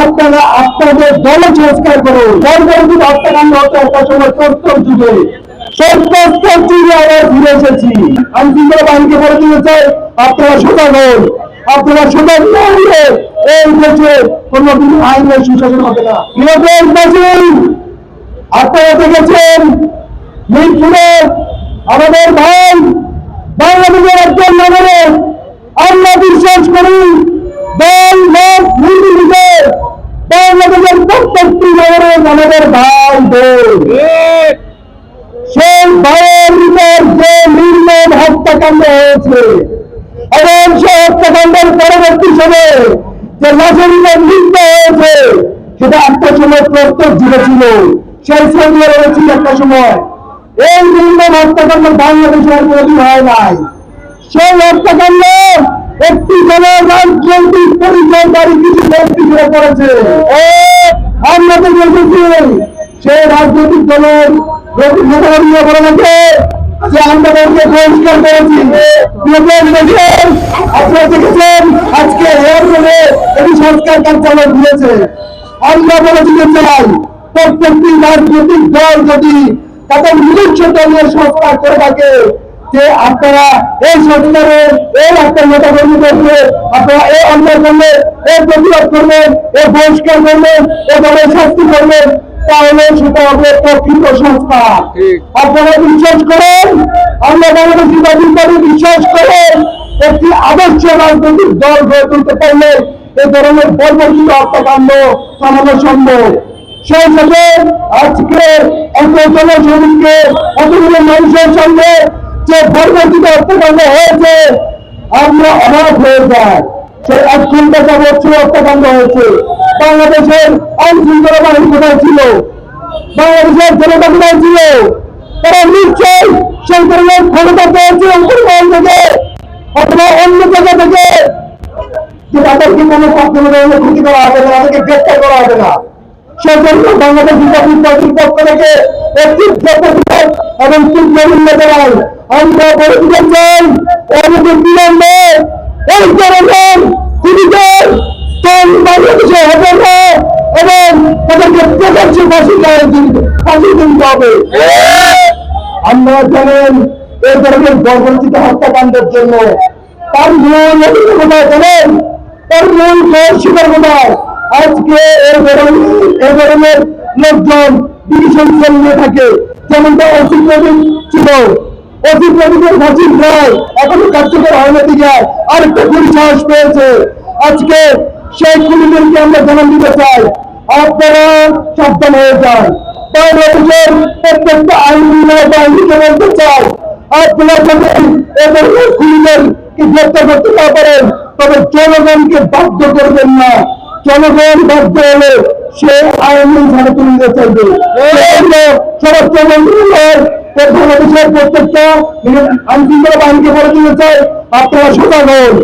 আপনারা আপনাদের দল সংস্কার করুন। যুগে ফিরে এসেছি। আমি বাহিনীকে বলে দিতে চাই? আপনারা আপনারা এই দেশে আইনের সুশাসন হবে না। আপনারা দেখেছেন আমাদের ভাই, বাংলাদেশের একজন নগরে আমরা বিশ্বাস করি দল মত নির্বিঘ্নে বাংলাদেশের আমাদের ভাই সেই ভাইয়ের উপর যে নির্মম হত্যাকাণ্ড হয়েছে, এবং সেই হত্যাকাণ্ডের পরবর্তী সময়ে যে লাশের উপর হয়েছে, সেটা একটা সময় প্রত্যেক জুড়ে ছিল। সেই সৌদি আরবে একটা সময়। এই নির্মম হত্যাকাণ্ড বাংলাদেশে আর কোনোদিন হয় নাই। সেই হত্যাকাণ্ড একটি দলের রাজনৈতিক পরিচয়কারী কিছু ব্যক্তি করে করেছে? আমরা তো বলতেছি সেই রাজনৈতিক দলের নেতাকর্মীরা বলে গেছে যে আমরা বহিষ্কার করেছি আপনারা দেখেছেন, আজকে একটি সংস্কার কার্যালয় খুলেছে আমরা বলে দিতে চাই, প্রত্যেকটি রাজনৈতিক দল যদি তাদের নিজস্ব দলীয় সংস্কার করে থাকে যে আপনারা এই সংস্কারে এই আপনার নেতা কর্মীদেরকে আপনারা এই অন্যায় করলে এই প্রতিবাদ করবেন এই বহিষ্কার করবেন এই দলের শাস্তি করবেন তাহলে সেটা হবে প্রকৃত সংস্কার। আপনারা বিশ্বাস করেন? আমরা বাংলাদেশি জাতীয় পার্টি বিশ্বাস করেন? একটি আদর্শ রাজনৈতিক দল গড়ে তুলতে পারলে এই ধরনের বর্বরিত হত্যাকাণ্ড চালানো সম্ভব। সেই সাথে আজকে এত জনসংখ্যে এতগুলো মানুষের সঙ্গে যে বর্বরিত হত্যাকাণ্ড হয়েছে আমরা অবাক হয়ে যাই। সে এক ঘণ্টা যাবৎ সে হত্যাকাণ্ড হয়েছে। বাংলাদেশের আইন শৃঙ্খলা বাহিনী কোথায় ছিল। বাংলাদেশের জনতা কোথায় ছিল। তারা নিশ্চয় সেই ধরনের ক্ষমতা পেয়েছে উপরমহল থেকে অথবা অন্য জায়গা থেকে। যে তাদেরকে কোনো ধরনের ক্ষতি করা হবে না, তাদেরকে গ্রেপ্তার করা হবে না। সেজন্য বাংলাদেশ রিপাবলিক পার্টির পক্ষ থেকে একটি এবং তীব্র জানাই। আমরা দিতে চাই আমাদের বিলম্বে এই ধরনের জীবিতের স্থান বাংলাদেশে হবে না এবং তাদেরকে প্রকাশ্যে ফাঁসি দেওয়া ফাঁসি দিতে হবে। আমরা জানেন এই ধরনের বর্বরচিত হত্যাকাণ্ডের জন্য তার মূল অভিযোগ কোথায় জানেন? তার মূল স্বীকার কোথায়? আজকে এই ধরনের এই ধরনের লোকজন ডিভিশন নিয়ে থাকে, যেমনটা প্রদীপ ছিল। জনগণকে বাধ্য করবেন না। জনগণ বাধ্য হলে সে আইনি ঝাড়ে তুলে চাইবে সেজন্য মন্ত্রীদের বাংলাদেশের প্রত্যেকটা আইন শৃঙ্খলা বাহিনীকে বলে চাই আপনারা সজাগ হন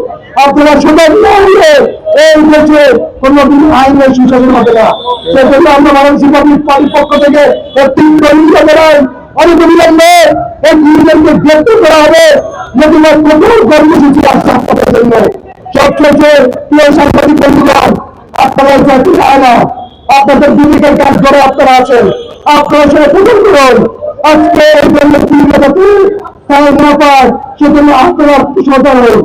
আপনারা সজাগ না হলে এই দেশে কোনোদিন আইনের সুশাসন হবে না। সেজন্য আমরা বাংলাদেশ পার্টির পক্ষ থেকে অনেক বিলম্বে এই গ্রেপ্তার করা হবে। কঠোর কর্মসূচি জন্য। প্রিয় সাংবাদিক আপনারা না আপনাদের ভূমিকার কাজ করে আপনারা আছেন। আপনারা সেটা করুন। আজকে এই জন্য সেজন্য আপনারা হন